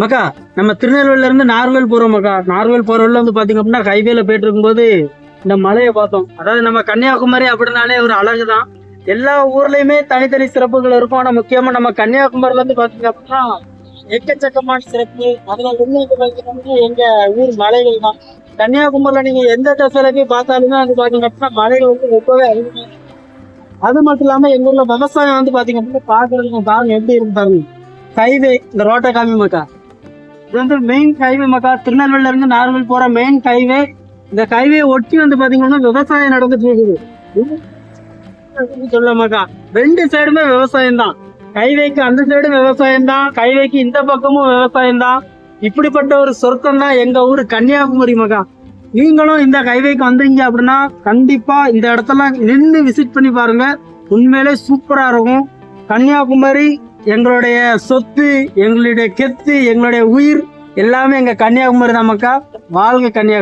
மக்கா நம்ம திருநெல்வேலில இருந்து நார்வேல் போறோம் மக்கா. நார்வேல் போற வந்து பாத்தீங்க அப்படின்னா ஹைவேல போயிட்டு இருக்கும்போது இந்த மலையை பார்த்தோம். அதாவது நம்ம கன்னியாகுமரி அப்படின்னாலே ஒரு அழகுதான் எல்லா ஊர்லயுமே தனித்தனி சிறப்புகள் இருக்கும். ஆனா முக்கியமா நம்ம கன்னியாகுமரியில இருந்து பாத்தீங்க அப்படின்னா எக்கச்சக்கமான சிறப்பு. அதுல ஒண்ணு பார்த்தீங்கன்னா எங்கள் எங்க ஊர் மலைகள் தான். கன்னியாகுமரியில நீங்க எந்த திசையில போய் பார்த்தாலுமே வந்து பாத்தீங்க அப்படின்னா மலைகள் வந்து ரொம்பவே அதிகமா அது மட்டும் இல்லாம எங்க ஊர்ல விவசாயம் வந்து பாத்தீங்க அப்படின்னா பாக்குறதுக்கு பாருங்க எப்படி இருக்கு பாருங்க ஹைவே இந்த ரோட்டை காமி மக்கா. இது வந்து மெயின் ஹைவே மக்கா திருநெல்வேலியில இருந்து நார்மல் போற மெயின் ஹைவே இந்த ஹைவே ஒட்டி வந்து பாத்தீங்கன்னா விவசாயம் நடந்துட்டு இருக்குது. சொல்ல மக்கா ரெண்டு சைடுமே விவசாயம் தான் ஹைவேக்கு அந்த சைடும் விவசாயம் தான் ஹைவேக்கு இந்த பக்கமும் விவசாயம் தான் இப்படிப்பட்ட ஒரு சொர்க்கம் தான் எங்க ஊர் கன்னியாகுமரி மக்கா நீங்களும் இந்த ஹைவேக்கு வந்தீங்க அப்படின்னா கண்டிப்பா இந்த இடத்துல நின்று விசிட் பண்ணி பாருங்க. உண்மையிலே சூப்பரா இருக்கும். கன்னியாகுமரி எங்களுடைய சொத்து எங்களுடைய கெத்து எங்களுடைய உயிர் எல்லாமே எங்கள் கன்னியாகுமரி தான் மக்கா. வாழ்க கன்னியாகுமரி.